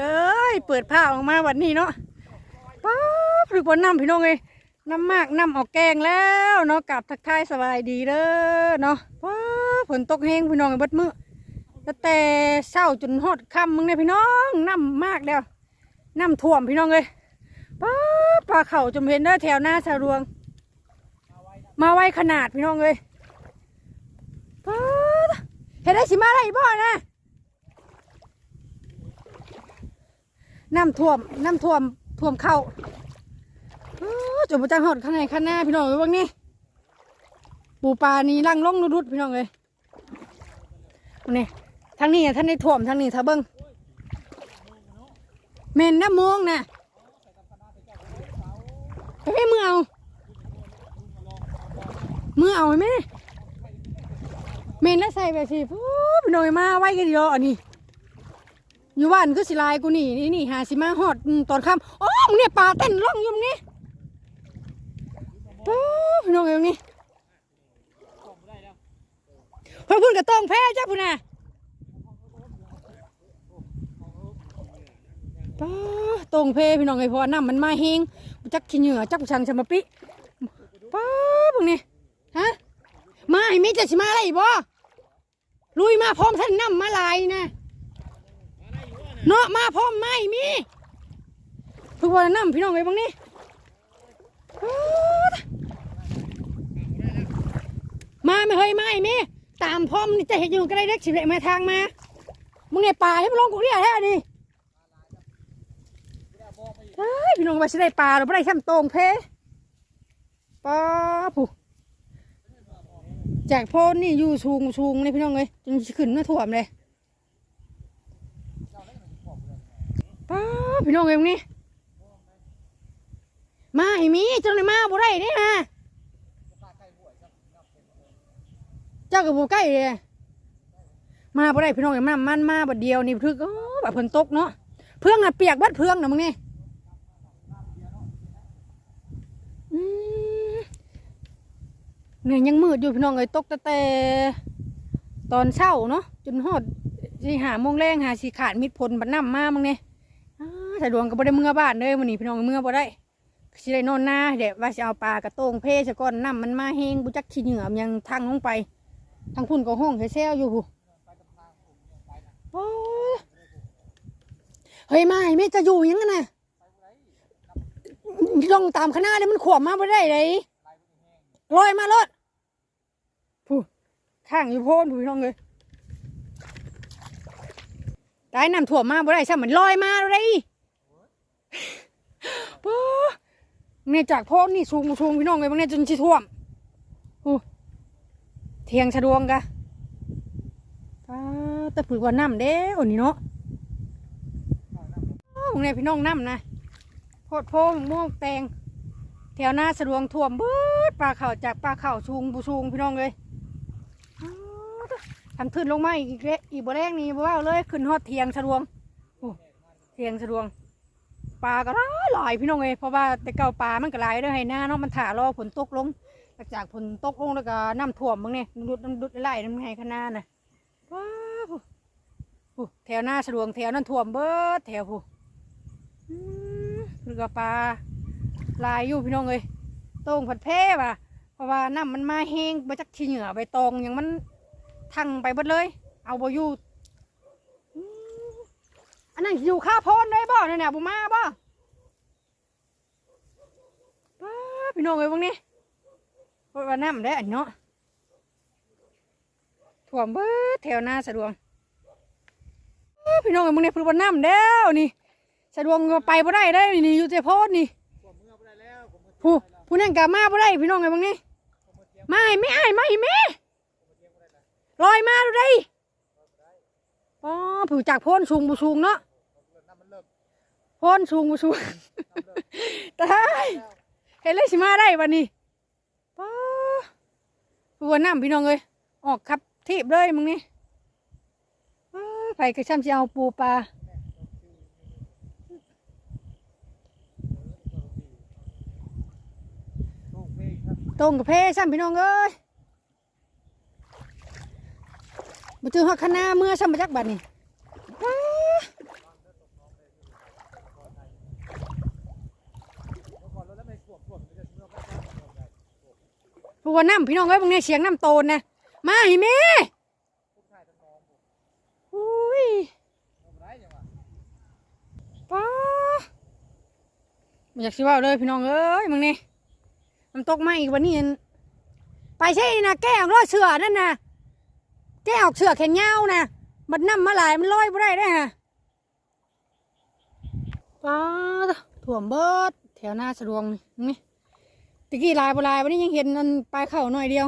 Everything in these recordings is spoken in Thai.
เอ้ยเปิดผ้าออกมาวันนี้เนาะป๊าบหรือว่าน้ำพี่น้องเลยน้ำมากน้ำออกแกงแล้วเนาะกลับทักทายสบายดีเด้อเนาะป๊าบฝนตกแห้งพี่น้องเอ้ยบิดมือแต่เช้าจนฮอดค่ำมึงเนี่ยพี่น้องน้ำมากแล้วน้ำท่วมพี่น้องเลยป๊าบปลาเข่าจมเห็นเด้อแถวหน้าสะรวง มาไวขนาดพี่น้องเลยป๊าดเห็นได้สิมาอะไรบ่นะ น้ำท่วม น้ำท่วมท่วมเข้าอ้าวจมประจังหอดข้างในข้างหน้าพี่น้องเลยว่างนี่ปูปลานี่ลังลงรุดๆพี่น้องเลยนี่ทางนี้อะท่านได้ท่วมทางนี้ถ้าเบิ้งเมนน้ำมงนะไปให้มือเอามือเอาไหมเมนแล้วใส่ไปสิพูดพี่น้องเอ้ยมาไว้กันเดียวอันนี้ อยู่บ้านคือสิลายกูนี่นี่นี่หาสิมาหอดตอนค่ำโอ้มึงเนี่ยปลาเต้นร่องอยุ่มนี่โอ้พี่น้องเอ๋ยนี่เพิ่งพูดกับตองแพ้จ้าพุ่นน่ะป้าตองแพ้พี่น้องเอ๋ยเพราะว่าน้ำมันมาเฮงจักขี้เหงื่อจักผู้ชังสมปิป้าพวกนี้ฮะมาให้มิจะสิมาอะไรอีกบ่ลุยมาพร้อมท่านน้ำมาลายนะ เนาะมาพร้อมไม่มีทุกวันน้ำพี่น้องไอ้บ้างนี่มาไม่เฮ้ยไม่มีตามพร้อมนี่จะเห็นอยู่ก็ได้เด็กสิบเอ็มาทางมามึงเนี่ยป่าให้มันลงกูเรียแท้ดิเฮ้ยพี่น้องว่าสิได้ปลาหรือไม่ได้ช่ำโตงเพป้าผู้จากโพนนี่อยู่ชูงชูงเลยพี่น้องเลยจนขึ้นมาถ่วมเลย ป้า พี่น้องเอ็มนี่มาไอ้มีเจ้าหน่อยมาบ่ได้เด้ฮะเจ้ากับบ่ใกล้เลยมาบ่ได้พี่น้องเอ็มมันมันมาบัดเดียวนี่พึกโอ้แบบฝนตกเนาะเพื่องอะเปียกบัดเพื่องนะมึงนี่อืมเนี่ยยังมืดอยู่พี่น้องเอ้ยตกแต่แต่ตอนเช้าเนาะจนฮอดสิหาโมงแรงหาสิขาดมิดพลบัดน้ำมามึงเนี่ย อ้าแต่ดวงก็บ่ได้เมื่อบ้านเลยมื้อนี้พี่น้องเมื่อบ่ได้สิได้นอนหน้าเดี๋ยวว่าสิเอาปลากระโตงเพซะก่อนน้ำมันมาแห้งบ่จักขี้เหงื่อมนยังทางลงไป ทางพุ่นก็ห้องแซ่อยู่ผู้โอ้เฮ้ยมาให้แม่จะอยู่ยังไงน่ะลองตามคณะเลยมันขวบมาบ่ได้เลยลอยมารถผู้ข้างอยู่โพนผู้พี่น้องเลยได้น้ำถ่วมมาบ่ได้ใช่เหมือนลอยมาเลย ป๊าเนี่ยจากโพนนี่สูงสูงพี่น้องเลยบางเนี่ยจนชิท่วมโอ้เทียงสะดวงกะป้าแต่ผือว่าน้ำเด้อนี่เนาะอ้าวบางเนี่ยพี่น้องน้ำนะโพดโพงม่วงแตงแถวหน้าสะดวงท่วมเบิดปลาเข่าจากปลาเข่าสูงบูสูงพี่น้องเลยอ้าวทำขึ้นลงมาอีกเละอีกบ่แรงนี่บ่ว่าเลยขึ้นฮอดเทียงสะดวงโอ้เทียงสะดวง ปลาก็หลายหลายพี่น้องเอ้ยเพราะว่าแต่เก่าปลามันก็หลายเด้อให้หน้าเนาะมันถ่ารอฝนตกลงหลังจากฝนตกลงแล้วก็น้ำท่วมมึงเนี่ยดุดน้ำดุดไหลน้ำให้ขางหนาน่ะว้าวแถวหน้าสะดวงแถวนั้นท่วมเบิดแถวผู้อืมแล้วก็ปลาลายอยู่พี่น้องเอ้ยต้งผัดแพ้ว่ะเพราะว่าน้ำมันมาแห้งมาจากขี้เหงื่อใบตองอย่างมันทั้งไปเบิดเลย เอาบอยู่ อันนั้นอยู่ข้าโพนเลยบ่เนี่ยน่ะบุมาบ่ป้าพี่น้องเอ้ยพวกนี้พราะว่าน้ำได้อันเนาะถ่วมเบิดแถวหน้าสะดวงป้าพี่น้องเอ้ยพวกนี้พราะว่าน้ำแล้วนี่สะดวงไปบ่ได้ได้นี่อยู่แต่โพดนี่ผู้ผู้นั่นกะมาบ่ได้พี่น้องเอ้ยพวกนี้มาให้ไม่อ้ายมาให้แม่ลอยมาดูได้อ๋อผู้จากโพ้นสูงบูสูงเนาะ พ้นสูงบูสูงตายเห็นเลยสิมาได้วันนี้ป้าหัวน้ำพี่น้องเลยออกขับทีบเลยมึงนี่ป้าไปกระช่ำจะเอาปูปลาตรงกับเพช่ำพี่น้องเอ้ยมาเจอหักคณะเมื่อช่ำมาจักบัดนี่ป้า พว่าน้ำพี่น้องเอ้ยบางเนี่ยเสียงน้ำโตนนะมาให้แม่อุ้ยป้าม่อยากสิว่าเลยพี่น้องเอ้ยมึงนี่น้ำตกมาอีกวันนี้อันไปใช่นะแก้ออกรอยเสือนั่นนะแก้ออกเสือแขนยาวนะมันน้ำมาหลายมันลอยไม่ได้ได้ฮะป้าถ่วมเบิดแถวหน้าสะดวงนี่ ตะกี้ลายบลายวันนี้ยังเห็นมันปลายเข่าหน่อยเดียว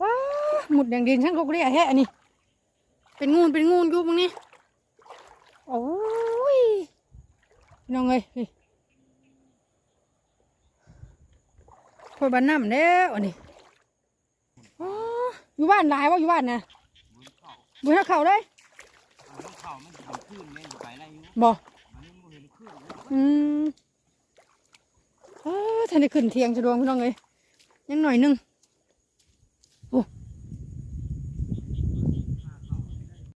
ป้าหมุดแดงดินช่างเขาก็เรียกแฮะอันนี้เป็นงูนเป็นงูนอยู่มึงนี่โอ้ยน้องเอ้ยนี่คอยบ้านน้ำแล้วอันนี้อ๋ออยู่บ้านหลายว่าอยู่บ้านนะบุญเขาเลยมันเข้ามันทำขึ้นแม่นอยู่ไปไรอยู่บ่มันยังบ่เห็นขึ้นเลยอืมเออ ท่านได้ขึ้นเทียงจะดวงพี่น้องเลยยังหน่อยหนึง